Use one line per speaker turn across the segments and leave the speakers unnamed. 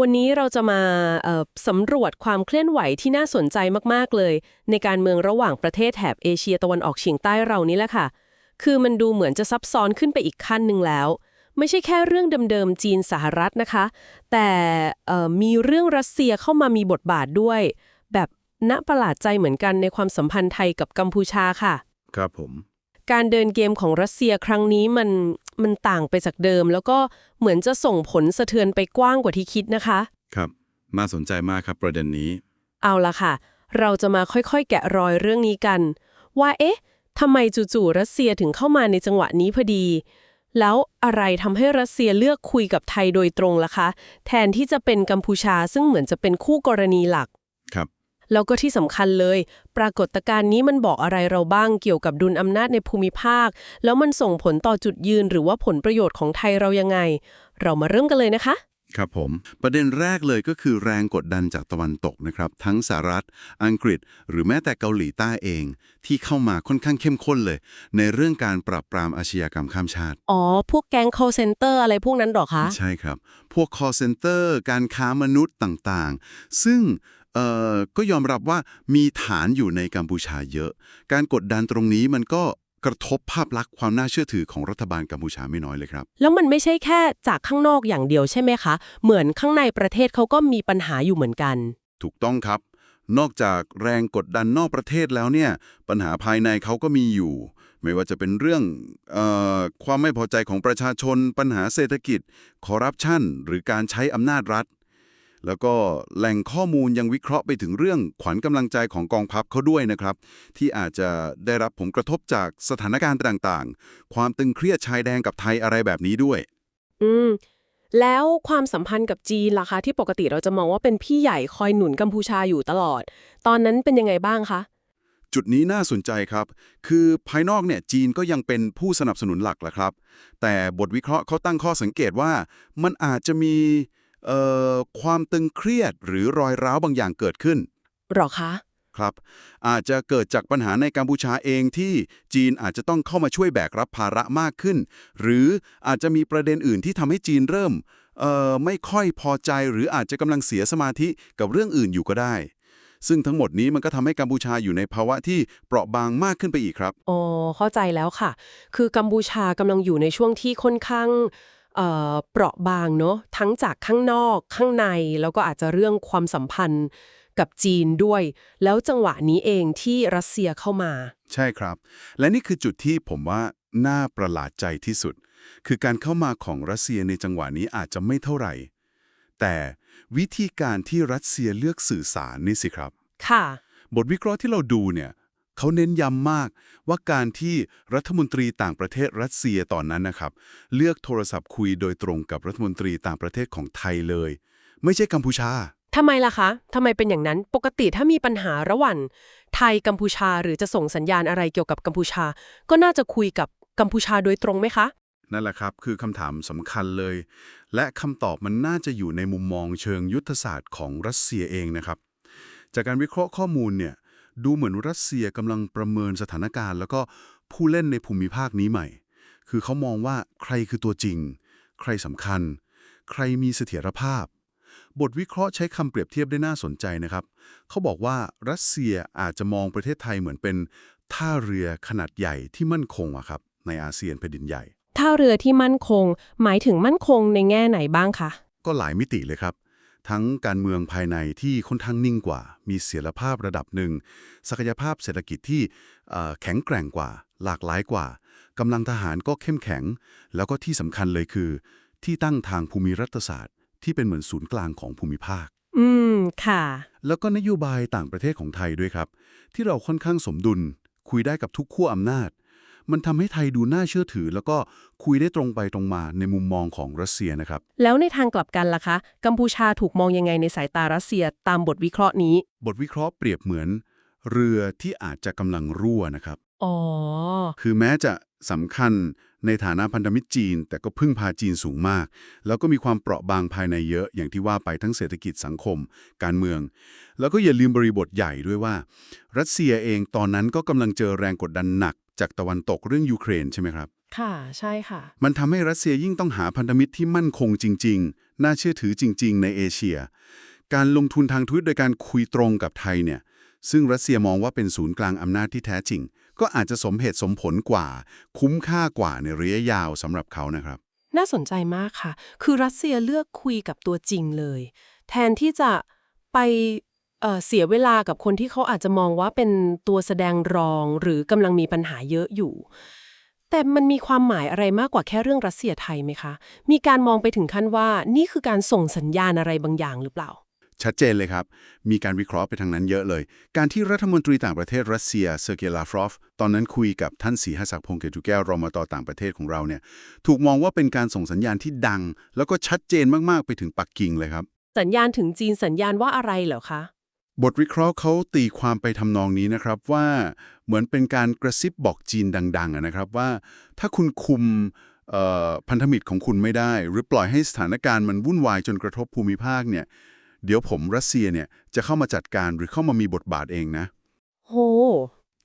วันนี้เราจะมาเอ่อสำรวจความเคลื่อนไหวที่น่าสนใจมาก ๆ เลย ในการเมืองระหว่างประเทศแถบเอเชียตะวันออกเฉียงใต้เรานี่แหละค่ะ คือมันดูเหมือนจะซับซ้อนขึ้นไปอีกขั้นหนึ่งแล้ว ไม่ใช่แค่เรื่องเดิมๆจีนสหรัฐนะคะ แต่เอ่อมีเรื่องรัสเซียเข้ามามีบทบาทด้วย แบบน่าประหลาดใจเหมือนกันในความสัมพันธ์ไทยกับกัมพูชาค่ะ
ครับผม
การเดินเกมของรัสเซียครั้งนี้มัน มันต่างไปจากเดิม แล้วก็เหมือนจะส่งผลสะเทือนไปกว้างกว่าที่คิดนะคะ
ครับน่าสนใจมากครับประเด็นนี้
เอาละค่ะ เราจะมาค่อยๆ แกะรอยเรื่องนี้กัน ว่าเอ๊ะทำไมจู่ๆรัสเซียถึงเข้ามาในจังหวะนี้พอดี แล้วอะไรทำให้รัสเซียเลือกคุยกับไทยโดยตรงล่ะคะ แทนที่จะเป็นกัมพูชาซึ่งเหมือนจะเป็นคู่กรณีหลัก
ครับ
แล้วก็ที่สำคัญเลย ปรากฏการณ์นี้มันบอกอะไรเราบ้างเกี่ยวกับดุลอำนาจในภูมิภาค แล้วมันส่งผลต่อจุดยืนหรือว่าผลประโยชน์ของไทยเรายังไง เรามาเริ่มกันเลยนะคะ
ครับผม ประเด็นแรกเลยก็คือแรงกดดันจากตะวันตกนะครับ ทั้งสหรัฐ อังกฤษ หรือแม้แต่เกาหลีใต้เอง ที่เข้ามาค่อนข้างเข้มข้นเลย ในเรื่องการปราบปรามอาชญากรรมข้ามชาติ
อ๋อ พวกแก๊ง call center อะไรพวกนั้นหรอคะ
ใช่ครับ พวก call center การค้ามนุษย์ต่างๆ ซึ่งเอ่อ ก็ยอมรับว่ามีฐานอยู่ในกัมพูชาเยอะ การกดดันตรงนี้มันก็กระทบภาพลักษณ์ความน่าเชื่อถือของรัฐบาลกัมพูชาไม่น้อยเลยครับ
แล้วมันไม่ใช่แค่จากข้างนอกอย่างเดียวใช่ไหมคะ เหมือนข้างในประเทศเขาก็มีปัญหาอยู่เหมือนกัน
ถูกต้องครับ นอกจากแรงกดดันนอกประเทศแล้วเนี่ย ปัญหาภายในเขาก็มีอยู่ ไม่ว่าจะเป็นเรื่องเออความไม่พอใจของประชาชน ปัญหาเศรษฐกิจ คอร์รัปชันหรือการใช้อำนาจรัฐ แล้วก็แหล่งข้อมูลยังวิเคราะห์ไปถึงเรื่องขวัญกำลังใจของกองทัพเขาด้วยนะครับ ที่อาจจะได้รับผลกระทบจากสถานการณ์ต่างๆ ความตึงเครียดชายแดนกับไทยอะไรแบบนี้ด้วย
อืม แล้วความสัมพันธ์กับจีนล่ะคะ ที่ปกติเราจะมองว่าเป็นพี่ใหญ่คอยหนุนกัมพูชาอยู่ตลอด ตอนนั้นเป็นยังไงบ้างคะ
จุดนี้น่าสนใจครับ คือภายนอกเนี่ยจีนก็ยังเป็นผู้สนับสนุนหลักแหละครับ แต่บทวิเคราะห์เขาตั้งข้อสังเกตว่า มันอาจจะมีเอ่อ ความตึงเครียดหรือรอยร้าวบางอย่างเกิดขึ้น
หรอคะ
ครับ อาจจะเกิดจากปัญหาในกัมพูชาเองที่จีนอาจจะต้องเข้ามาช่วยแบกรับภาระมากขึ้น หรืออาจจะมีประเด็นอื่นที่ทำให้จีนเริ่มเอ่อไม่ค่อยพอใจ หรืออาจจะกำลังเสียสมาธิกับเรื่องอื่นอยู่ก็ได้ ซึ่งทั้งหมดนี้มันก็ทำให้กัมพูชาอยู่ในภาวะที่เปราะบางมากขึ้นไปอีกครับ
อ๋อ เข้าใจแล้วค่ะ คือกัมพูชากำลังอยู่ในช่วงที่ค่อนข้าง เอ่อเปราะบางเนาะทั้งจากข้างนอกข้างในแล้วก็อาจจะเรื่องความสัมพันธ์กับจีนด้วย แล้วจังหวะนี้เองที่รัสเซียเข้ามา
ใช่ครับ และนี่คือจุดที่ผมว่าน่าประหลาดใจที่สุด คือการเข้ามาของรัสเซียในจังหวะนี้อาจจะไม่เท่าไหร่ แต่วิธีการที่รัสเซียเลือกสื่อสารนี่สิครับ
ค่ะ
บทวิเคราะห์ที่เราดูเนี่ย เขาเน้นย้ำมากว่าการที่รัฐมนตรีต่างประเทศรัสเซียตอนนั้นนะครับ เลือกโทรศัพท์คุยโดยตรงกับรัฐมนตรีต่างประเทศของไทยเลย ไม่ใช่กัมพูชา
ทำไมล่ะคะทำไมเป็นอย่างนั้น ปกติถ้ามีปัญหาระหว่างไทยกัมพูชาหรือจะส่งสัญญาณอะไรเกี่ยวกับกัมพูชา ก็น่าจะคุยกับกัมพูชาโดยตรงไหมคะ
นั่นแหละครับ คือคำถามสำคัญเลย และคำตอบมันน่าจะอยู่ในมุมมองเชิงยุทธศาสตร์ของรัสเซียเองนะครับ จากการวิเคราะห์ข้อมูลเนี่ย ดูเหมือนรัสเซียกำลังประเมินสถานการณ์ แล้วก็ผู้เล่นในภูมิภาคนี้ใหม่ คือเขามองว่าใครคือตัวจริง ใครสำคัญ ใครมีเสถียรภาพ บทวิเคราะห์ใช้คำเปรียบเทียบได้น่าสนใจนะครับ เขาบอกว่ารัสเซียอาจจะมองประเทศไทยเหมือนเป็นท่าเรือขนาดใหญ่ที่มั่นคงอะครับในอาเซียนแผ่นดินใหญ่
ท่าเรือที่มั่นคง หมายถึงมั่นคงในแง่ไหนบ้างคะ
ก็หลายมิติเลยครับ ทั้งการเมืองภายในที่ค่อนข้างนิ่งกว่า มีเสถียรภาพระดับหนึ่ง ศักยภาพเศรษฐกิจที่เอ่อแข็งแกร่งกว่า หลากหลายกว่ากำลังทหารก็เข้มแข็ง แล้วก็ที่สำคัญเลยคือ ที่ตั้งทางภูมิรัฐศาสตร์ ที่เป็นเหมือนศูนย์กลางของภูมิภาค
อืม ค่ะ
แล้วก็นโยบายต่างประเทศของไทยด้วยครับ ที่เราค่อนข้างสมดุล คุยได้กับทุกขั้วอำนาจ มันทำให้ไทยดูน่าเชื่อถือ แล้วก็คุยได้ตรงไปตรงมาในมุมมองของรัสเซียนะครับ
แล้วในทางกลับกันล่ะคะ กัมพูชาถูกมองยังไงในสายตารัสเซียตามบทวิเคราะห์นี้
บทวิเคราะห์เปรียบเหมือน เรือที่อาจจะกำลังรั่วนะครับ
อ๋อ
คือแม้จะสำคัญในฐานะพันธมิตรจีน แต่ก็พึ่งพาจีนสูงมาก แล้วก็มีความเปราะบางภายในเยอะอย่างที่ว่าไปทั้งเศรษฐกิจสังคม การเมือง แล้วก็อย่าลืมบริบทใหญ่ด้วยว่า รัสเซียเองตอนนั้นก็กำลังเจอแรงกดดันหนัก จากตะวันตกเรื่องยูเครนใช่ไหมครับ
ค่ะ ใช่ค่ะ
มันทำให้รัสเซียยิ่งต้องหาพันธมิตรที่มั่นคงจริง ๆ น่าเชื่อถือจริง ๆ ในเอเชีย การลงทุนทางทวิตโดยการคุยตรงกับไทยเนี่ย ซึ่งรัสเซียมองว่าเป็นศูนย์กลางอำนาจที่แท้จริง ก็อาจจะสมเหตุสมผลกว่า คุ้มค่ากว่าในระยะยาวสำหรับเขานะครับ
น่าสนใจมากค่ะ คือรัสเซียเลือกคุยกับตัวจริงเลย แทนที่จะไป เอ่อเสียเวลากับคนที่เขาอาจจะมองว่าเป็นตัวแสดงรองหรือกำลังมีปัญหาเยอะอยู่ แต่มันมีความหมายอะไรมากกว่าแค่เรื่องรัสเซียไทยไหมคะ มีการมองไปถึงขั้นว่านี่คือการส่งสัญญาณอะไรบางอย่างหรือเปล่า
ชัดเจนเลยครับ มีการวิเคราะห์ไปทางนั้นเยอะเลย การที่รัฐมนตรีต่างประเทศรัสเซียเซอร์เกย์ลาฟรอฟ ตอนนั้นคุยกับท่านสีหศักดิ์พงษ์เกตุแก้วรมตต่างประเทศของเราเนี่ย ถูกมองว่าเป็นการส่งสัญญาณที่ดัง แล้วก็ชัดเจนมากๆไปถึงปักกิ่งเลยครับ
สัญญาณถึงจีนสัญญาณว่าอะไรเหรอคะ
บทวิเคราะห์เขาตีความไปทำนองนี้นะครับว่าเหมือนเป็นการกระซิบบอกจีนดังๆนะครับว่าถ้าคุณคุมพันธมิตรของคุณไม่ได้ หรือปล่อยให้สถานการณ์มันวุ่นวายจนกระทบภูมิภาคเนี่ยเดี๋ยวผมรัสเซียเนี่ยจะเข้ามาจัดการหรือเข้ามามีบทบาทเองนะ
โห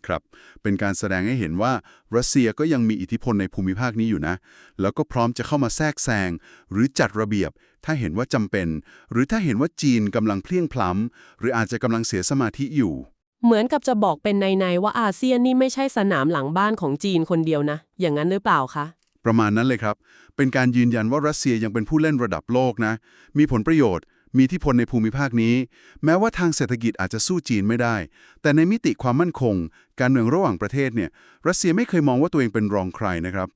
ครับ เป็นการแสดงให้เห็นว่ารัสเซียก็ยังมีอิทธิพลในภูมิภาคนี้อยู่นะ แล้วก็พร้อมจะเข้ามาแทรกแซง หรือจัดระเบียบ ถ้าเห็นว่าจำเป็น หรือถ้าเห็นว่าจีนกำลังเพลียงพล้ำหรืออาจจะกำลังเสียสมาธิอยู่
เหมือนกับจะบอกเป็นในๆว่าอาเซียนนี่ไม่ใช่สนามหลังบ้านของจีนคนเดียวนะ อย่างนั้นหรือเปล่าคะ
ประมาณนั้นเลยครับ เป็นการยืนยันว่ารัสเซียยังเป็นผู้เล่นระดับโลกนะ มีผลประโยชน์ มีอิที่พลในภูมิภาคนี้ แม้ว่าทางเศรษฐกิจอาจจะสู้จีนไม่ได้ แต่ในมิติความมั่นคง การเมืองระหว่างประเทศเนี่ยรัสเซียไม่เคยมองว่าตัวเองเป็นรองใครนะครับ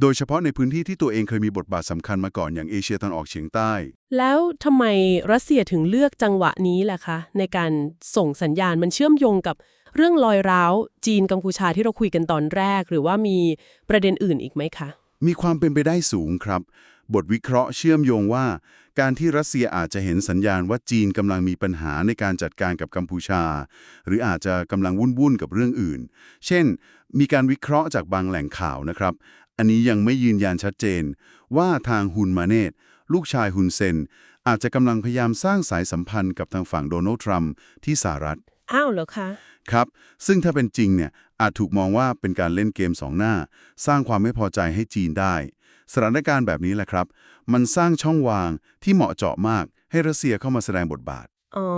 โดยเฉพาะในพื้นที่ที่ตัวเองเคยมีบทบาทสำคัญมาก่อนอย่างเอเชียตะวันออกเฉียงใต้
แล้วทำไมรัสเซียถึงเลือกจังหวะนี้ล่ะคะ ในการส่งสัญญาณมันเชื่อมโยงกับเรื่องรอยร้าวจีนกัมพูชาที่เราคุยกันตอนแรก หรือว่ามีประเด็นอื่นอีกไหมคะ
มีความเป็นไปได้สูงครับ บทวิเคราะห์เชื่อมโยงว่า การที่รัสเซียอาจจะเห็นสัญญาณว่าจีนกำลังมีปัญหาในการจัดการกับกัมพูชา หรืออาจจะกำลังวุ่นๆกับเรื่องอื่น เช่น มีการวิเคราะห์จากบางแหล่งข่าวนะครับ อันนี้ยังไม่ยืนยันชัดเจน ว่าทางฮุนมาเนตลูกชายฮุนเซนอาจจะกำลังพยายามสร้างสายสัมพันธ์กับทางฝั่งโดนัลด์ทรัมป์ที่สหรัฐ
อ้าวเหรอคะ
ครับ ซึ่งถ้าเป็นจริงเนี่ยอาจถูกมองว่าเป็นการเล่นเกมสองหน้า สร้างความไม่พอใจให้จีนได้ สถานการณ์แบบนี้แหละครับ มันสร้างช่องว่างที่เหมาะเจาะมากให้รัสเซียเข้ามาแสดงบทบาท
อ๋อ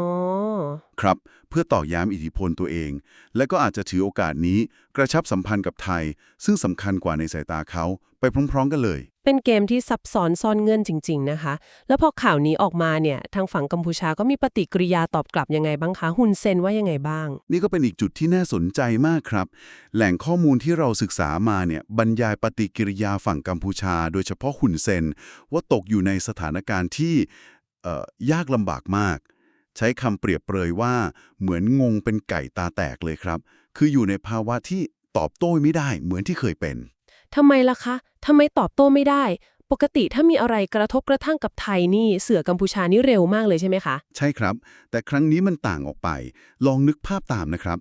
ครับ เพื่อตอกย้ำอิทธิพลตัวเอง และก็อาจจะถือโอกาสนี้กระชับสัมพันธ์กับไทย ซึ่งสำคัญกว่าในสายตาเขาไปพร้อมๆกันเลย
เป็นเกมที่ซับซ้อนซ่อนเงื่อนจริง ๆ นะคะ แล้วพอข่าวนี้ออกมาเนี่ย ทางฝั่งกัมพูชาก็มีปฏิกิริยาตอบกลับยังไงบ้างคะฮุนเซนว่ายังไงบ้าง
นี่ก็เป็นอีกจุดที่น่าสนใจมากครับ แหล่งข้อมูลที่เราศึกษามาเนี่ยบรรยายปฏิกิริยาฝั่งกัมพูชา โดยเฉพาะหุนเซนว่าตกอยู่ในสถานการณ์ที่เอ่อยากลำบากมาก ใช้คำเปรียบเปรยว่าเหมือนงงเป็นไก่ตาแตกเลยครับ คืออยู่ในภาวะที่ตอบโต้ไม่ได้เหมือนที่เคยเป็น
ทำไมล่ะคะทำไมตอบโต้ไม่ได้ ปกติถ้ามีอะไรกระทบกระทั่งกับไทยนี่เสือกัมพูชานี่เร็วมากเลยใช่ไหมคะ
ใช่ครับ แต่ครั้งนี้มันต่างออกไป ลองนึกภาพตามนะครับ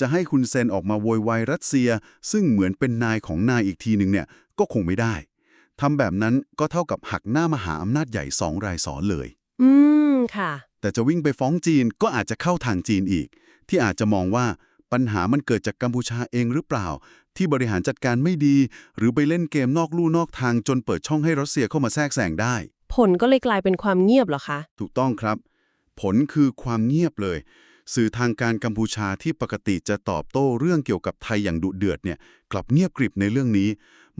จะให้คุณเซนออกมาโวยวายรัสเซีย ซึ่งเหมือนเป็นนายของนายอีกทีหนึ่งเนี่ยก็คงไม่ได้ทำแบบนั้นก็เท่ากับหักหน้ามหาอำนาจใหญ่สองรายสอนเลย
อืม ค่ะ
แต่จะวิ่งไปฟ้องจีนก็อาจจะเข้าทางจีนอีก ที่อาจจะมองว่าปัญหามันเกิดจากกัมพูชาเองหรือเปล่า ที่บริหารจัดการไม่ดี หรือไปเล่นเกมนอกลู่นอกทางจนเปิดช่องให้รัสเซียเข้ามาแทรกแซงได้
ผลก็เลยกลายเป็นความเงียบเหรอคะ
ถูกต้องครับ ผลคือความเงียบเลย สื่อทางการกัมพูชาที่ปกติจะตอบโต้เรื่องเกี่ยวกับไทยอย่างดุเดือดเนี่ย กลับเงียบกริบในเรื่องนี้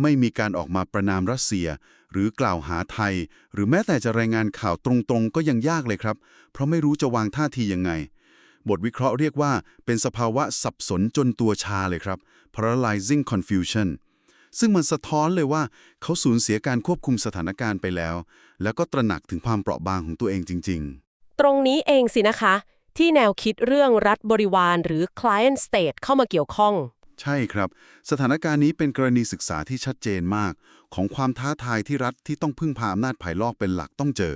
ไม่มีการออกมาประนามรัสเซีย หรือกล่าวหาไทย หรือแม้แต่จะรายงานข่าวตรงๆ ก็ยังยากเลยครับ เพราะไม่รู้จะวางท่าทียังไง บทวิเคราะห์เรียกว่าเป็นสภาวะสับสนจนตัวชาเลยครับ paralyzing confusion ซึ่งมันสะท้อนเลยว่าเขาสูญเสียการควบคุมสถานการณ์ไปแล้ว แล้วก็ตระหนักถึงความเปราะบางของตัวเองจริง ๆ
ตรงนี้เองสินะคะ ที่แนวคิดเรื่องรัฐบริวารหรือ client state เข้ามาเกี่ยวข้อง
ใช่ครับ สถานการณ์นี้เป็นกรณีศึกษาที่ชัดเจนมาก ของความท้าทายที่รัฐที่ต้องพึ่งพาอำนาจภายนอกเป็นหลักต้องเจอ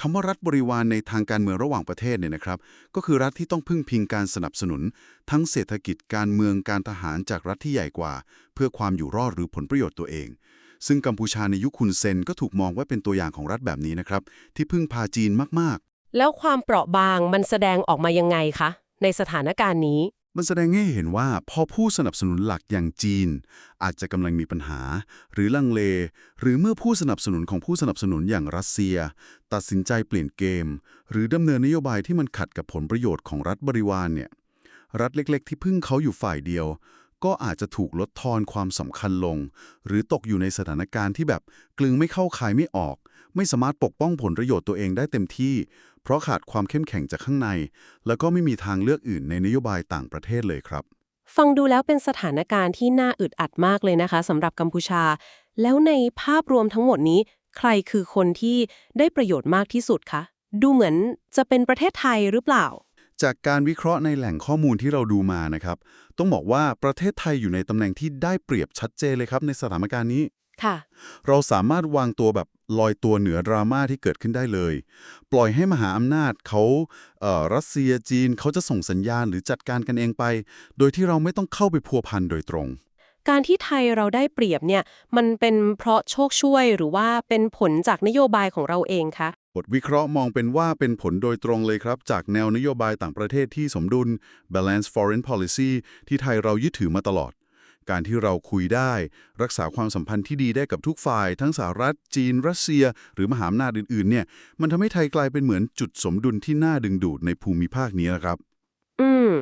คำว่ารัฐบริวารในทางการเมืองระหว่างประเทศเนี่ยนะครับ ก็คือรัฐที่ต้องพึ่งพิงการสนับสนุน ทั้งเศรษฐกิจการเมืองการทหารจากรัฐที่ใหญ่กว่า เพื่อความอยู่รอดหรือผลประโยชน์ตัวเอง ซึ่งกัมพูชาในยุคคุนเซนก็ถูกมองว่าเป็นตัวอย่างของรัฐแบบนี้นะครับ ที่พึ่งพาจีนมาก
แล้วความเปราะบางมันแสดงออกมายังไงคะในสถานการณ์นี้
มันแสดงให้เห็นว่าพอผู้สนับสนุนหลักอย่างจีน อาจจะกำลังมีปัญหา หรือลังเล หรือเมื่อผู้สนับสนุนของผู้สนับสนุนอย่างรัสเซีย ตัดสินใจเปลี่ยนเกม หรือดำเนินนโยบายที่มันขัดกับผลประโยชน์ของรัฐบริวารเนี่ยรัฐเล็ก ๆ ที่พึ่งเขาอยู่ฝ่ายเดียว ก็อาจจะถูกลดทอนความสำคัญลง หรือตกอยู่ในสถานการณ์ที่แบบกลึงไม่เข้าคายไม่ออก ไม่สามารถปกป้องผลประโยชน์ตัวเองได้เต็มที่ เพราะขาดความเข้มแข็งจากข้างใน แล้วก็ไม่มีทางเลือกอื่นในนโยบายต่างประเทศเลยครับ
ฟังดูแล้วเป็นสถานการณ์ที่น่าอึดอัดมากเลยนะคะสำหรับกัมพูชา แล้วในภาพรวมทั้งหมดนี้ ใครคือคนที่ได้ประโยชน์มากที่สุดคะดูเหมือนจะเป็นประเทศไทยหรือเปล่า
จากการวิเคราะห์ในแหล่งข้อมูลที่เราดูมานะครับ ต้องบอกว่าประเทศไทยอยู่ในตำแหน่งที่ได้เปรียบชัดเจนเลยครับในสถานการณ์นี้
ค่ะ
เราสามารถวางตัวแบบลอยตัวเหนือดราม่าที่เกิดขึ้นได้เลย ปล่อยให้มหาอำนาจเขาเอ่อรัสเซียจีนเขาจะส่งสัญญาณหรือจัดการกันเองไป โดยที่เราไม่ต้องเข้าไปพัวพันโดยตรง
การที่ไทยเราได้เปรียบเนี่ย มันเป็นเพราะโชคช่วยหรือว่าเป็นผลจากนโยบายของเราเองคะ
บทวิเคราะห์มองเป็นว่าเป็นผลโดยตรงเลยครับ จากแนวนโยบายต่างประเทศที่สมดุล balance foreign policy ที่ไทยเรายึดถือมาตลอด การที่เราคุยได้ รักษาความสัมพันธ์ที่ดีได้กับทุกฝ่าย ทั้งสหรัฐ จีน รัสเซีย หรือมหาอำนาจอื่นๆ เนี่ยมันทำให้ไทยกลายเป็นเหมือนจุดสมดุลที่น่าดึงดูดในภูมิภาคนี้นะครับ
อืม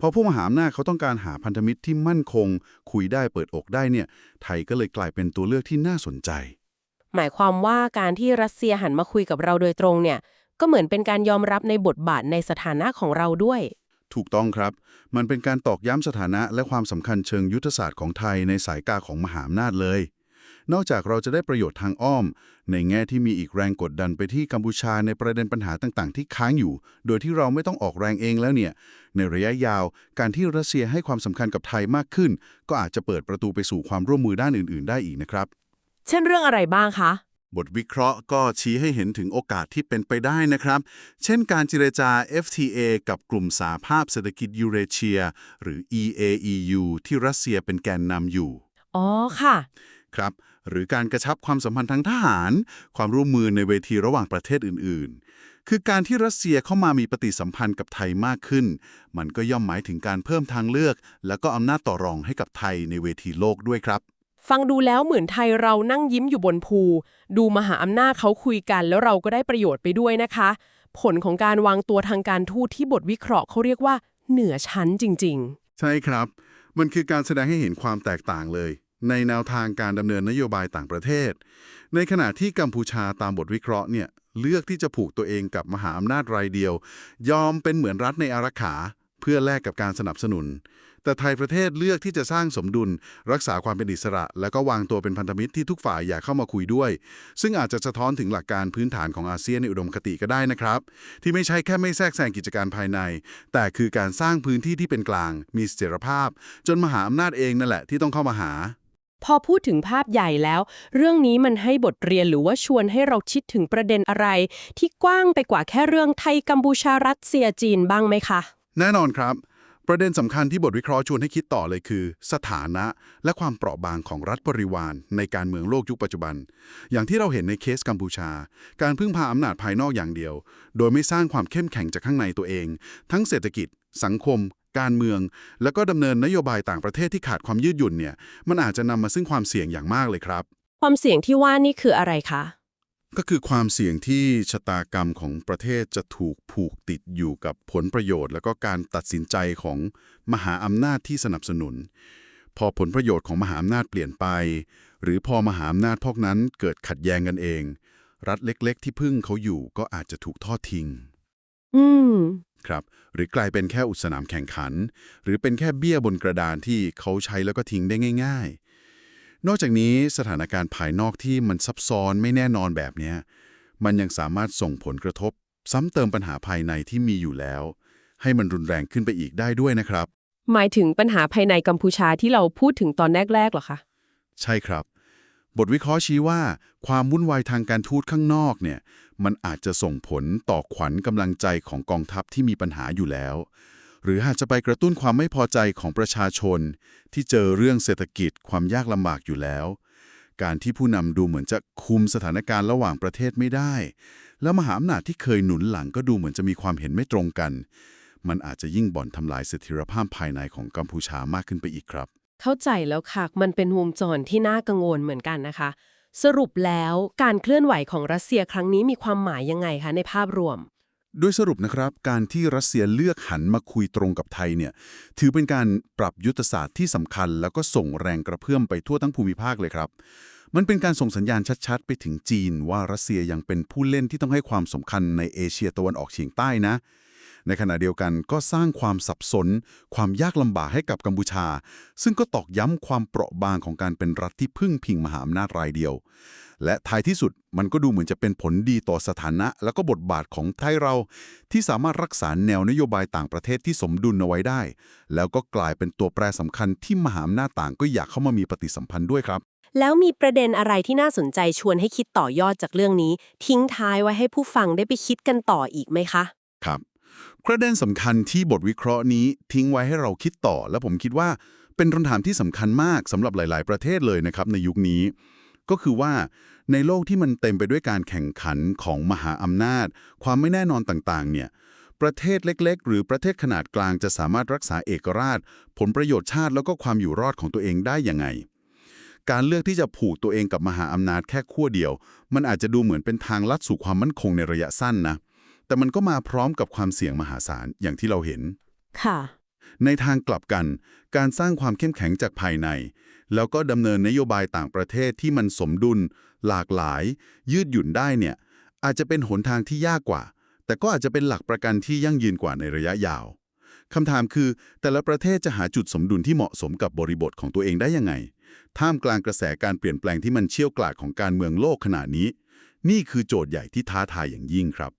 พอผู้มหาอำนาจเขาต้องการหาพันธมิตรที่มั่นคง คุยได้เปิดอกได้เนี่ย ไทยก็เลยกลายเป็นตัวเลือกที่น่าสนใจ
หมายความว่าการที่รัสเซียหันมาคุยกับเราโดยตรงเนี่ย ก็เหมือนเป็นการยอมรับในบทบาทในสถานะของเราด้วย
ถูกต้องครับ มันเป็นการตอกย้ำสถานะและความสำคัญเชิงยุทธศาสตร์ของไทยในสายกาของมหาอำนาจเลย นอกจากเราจะได้ประโยชน์ทางอ้อม ในแง่ที่มีอีกแรงกดดันไปที่กัมพูชาในประเด็นปัญหาต่างๆ ที่ค้างอยู่ โดยที่เราไม่ต้องออกแรงเองแล้วเนี่ย ในระยะยาว การที่รัสเซียให้ความสำคัญกับไทยมากขึ้น ก็อาจจะเปิดประตูไปสู่ความร่วมมือด้านอื่น ๆ ได้อีกนะครับ
เช่นเรื่องอะไรบ้างคะ
บทวิเคราะห์ก็ชี้ให้เห็นถึงโอกาสที่เป็นไปได้นะครับ เช่นการเจรจา FTA กับกลุ่มสาภาพเศรษฐกิจยูเรเชีย หรือ EAEU ที่รัสเซียเป็นแกนนำอยู่
อ๋อค่ะ
ครับ หรือการกระชับความสัมพันธ์ทางทหาร ความร่วมมือในเวทีระหว่างประเทศอื่น ๆ คือการที่รัสเซียเข้ามามีปฏิสัมพันธ์กับไทยมากขึ้น มันก็ย่อมหมายถึงการเพิ่มทางเลือก และก็อำนาจต่อรองให้กับไทยในเวทีโลกด้วยครับ
ฟังดูแล้วเหมือนไทยเรานั่งยิ้มอยู่บนภู ดูมหาอำนาจเขาคุยกันแล้วเราก็ได้ประโยชน์ไปด้วยนะคะ ผลของการวางตัวทางการทูตที่บทวิเคราะห์เขาเรียกว่า เหนือชั้นจริง ๆ
ใช่ครับ มันคือการแสดงให้เห็นความแตกต่างเลย ในแนวทางการดำเนินนโยบายต่างประเทศ ในขณะที่กัมพูชาตามบทวิเคราะห์เนี่ยเลือกที่จะผูกตัวเองกับมหาอำนาจรายเดียว ยอมเป็นเหมือนรัฐในอารักขา เพื่อแลกกับการสนับสนุน แต่ไทยประเทศเลือกที่จะสร้างสมดุล รักษาความเป็นอิสระ แล้วก็วางตัวเป็นพันธมิตรที่ทุกฝ่ายอยากเข้ามาคุยด้วย ซึ่งอาจจะสะท้อนถึงหลักการพื้นฐานของอาเซียนในอุดมคติก็ได้นะครับ ที่ไม่ใช่แค่ไม่แทรกแซงกิจการภายใน แต่คือการสร้างพื้นที่ที่เป็นกลาง มีเสถียรภาพ จนมหาอำนาจเองนั่นแหละที่ต้องเข้ามาหา
ๆพอพูดถึงภาพใหญ่แล้ว เรื่องนี้มันให้บทเรียนหรือว่าชวนให้เราคิดถึงประเด็นอะไร ที่กว้างไปกว่าแค่เรื่องไทยกัมพูชารัสเซียจีนบ้างไหมคะ
แน่นอนครับ ประเด็นสำคัญที่บทวิเคราะห์ชวนให้คิดต่อเลยคือ สถานะและความเปราะบางของรัฐบริวาร ในการเมืองโลกยุคปัจจุบัน อย่างที่เราเห็นในเคสกัมพูชา การพึ่งพาอำนาจภายนอกอย่างเดียว โดยไม่สร้างความเข้มแข็งจากข้างในตัวเอง ทั้งเศรษฐกิจ สังคม การเมือง แล้วก็ดำเนินนโยบายต่างประเทศที่ขาดความยืดหยุ่นเนี่ยมันอาจจะนำมาซึ่งความเสี่ยงอย่างมากเลยครับ
ความเสี่ยงที่ว่านี่คืออะไรคะ
ก็คือความเสี่ยงที่ชะตากรรมของประเทศจะถูกผูกติดอยู่กับผลประโยชน์ แล้วก็การตัดสินใจของมหาอำนาจที่สนับสนุน พอผลประโยชน์ของมหาอำนาจเปลี่ยนไป หรือพอมหาอำนาจพวกนั้นเกิดขัดแย้งกันเอง รัฐเล็กๆ ที่พึ่งเขาอยู่ก็อาจจะถูกทอดทิ้ง
อืม
ครับหรือกลายเป็นแค่อุตสนามแข่งขัน หรือเป็นแค่เบี้ยบนกระดานที่เขาใช้แล้วก็ทิ้งได้ง่าย ๆ นอกจากนี้สถานการณ์ภายนอกที่มันซับซ้อนไม่แน่นอนแบบเนี้ยมันยังสามารถส่งผลกระทบ ซ้ำเติมปัญหาภายในที่มีอยู่แล้ว ให้มันรุนแรงขึ้นไปอีกได้ด้วยนะครับ
หมายถึงปัญหาภายในกัมพูชาที่เราพูดถึงตอนแรกๆเหรอคะ
ใช่ครับ บทวิเคราะห์ชี้ว่า ความวุ่นวายทางการทูตข้างนอกเนี่ย มันอาจจะส่งผลต่อขวัญกำลังใจของกองทัพที่มีปัญหาอยู่แล้ว หรืออาจจะไปกระตุ้นความไม่พอใจของประชาชน ที่เจอเรื่องเศรษฐกิจความยากลำบากอยู่แล้ว การที่ผู้นำดูเหมือนจะคุมสถานการณ์ระหว่างประเทศไม่ได้ แล้วมหาอำนาจที่เคยหนุนหลังก็ดูเหมือนจะมีความเห็นไม่ตรงกัน มันอาจจะยิ่งบ่อนทำลายเสถียรภาพภายในของกัมพูชามากขึ้นไปอีกครับ
เข้าใจแล้วค่ะ มันเป็นวงจรที่น่ากังวลเหมือนกันนะคะ สรุปแล้วการเคลื่อนไหวของรัสเซียครั้งนี้มีความหมายยังไงคะในภาพรวม
โดยสรุปนะครับ การที่รัสเซียเลือกหันมาคุยตรงกับไทยเนี่ยถือเป็นการปรับยุทธศาสตร์ที่สำคัญ แล้วก็ส่งแรงกระเพื่อมไปทั่วทั้งภูมิภาคเลยครับ มันเป็นการส่งสัญญาณชัดๆ ไปถึงจีน ว่ารัสเซียยังเป็นผู้เล่นที่ต้องให้ความสำคัญในเอเชียตะวันออกเฉียงใต้นะ ในขณะเดียวกันก็สร้างความสับสน ความยากลำบากให้กับกัมพูชา ซึ่งก็ตอกย้ำความเปราะบางของการเป็นรัฐที่พึ่งพิงมหาอำนาจรายเดียว และท้ายที่สุดมันก็ดูเหมือนจะเป็นผลดีต่อสถานะ แล้วก็บทบาทของไทยเรา ที่สามารถรักษาแนวนโยบายต่างประเทศที่สมดุลเอาไว้ได้ แล้วก็กลายเป็นตัวแปรสำคัญที่มหาอำนาจต่างก็อยากเข้ามามีปฏิสัมพันธ์ด้วยครับ
แล้วมีประเด็นอะไรที่น่าสนใจชวนให้คิดต่อยอดจากเรื่องนี้ ทิ้งท้ายไว้ให้ผู้ฟังได้ไปคิดกันต่ออีกไหมคะ
ครับประเด็นสำคัญที่บทวิเคราะห์นี้ทิ้งไว้ให้เราคิดต่อ และผมคิดว่าเป็นคำถามที่สำคัญมากสำหรับหลาย ๆ ประเทศเลยนะครับในยุคนี้ ก็คือว่า ในโลกที่มันเต็มไปด้วยการแข่งขันของมหาอำนาจ ความไม่แน่นอนต่างๆ เนี่ย ประเทศเล็ก ๆ หรือประเทศขนาดกลางจะสามารถรักษาเอกราช ผลประโยชน์ชาติแล้วก็ความอยู่รอดของตัวเองได้ยังไง การเลือกที่จะผูกตัวเองกับมหาอำนาจแค่ขั้วเดียว มันอาจจะดูเหมือนเป็นทางลัดสู่ความมั่นคงในระยะสั้นนะ แต่มันก็มาพร้อมกับความเสี่ยงมหาศาลอย่างที่เราเห็น
ค่ะ
ในทางกลับกัน การสร้างความเข้มแข็งจากภายใน แล้วก็ดำเนินนโยบายต่างประเทศที่มันสมดุล หลากหลาย ยืดหยุ่นได้เนี่ยอาจจะเป็นหนทางที่ยากกว่า แต่ก็อาจจะเป็นหลักประกันที่ยั่งยืนกว่าในระยะยาวคำถามคือ แต่ละประเทศจะหาจุดสมดุลที่เหมาะสมกับบริบทของตัวเองได้ยังไง ท่ามกลางกระแสการเปลี่ยนแปลงที่มันเชี่ยวกราดของการเมืองโลกขนาดนี้ นี่คือโจทย์ใหญ่ที่ท้าทายอย่างยิ่งครับ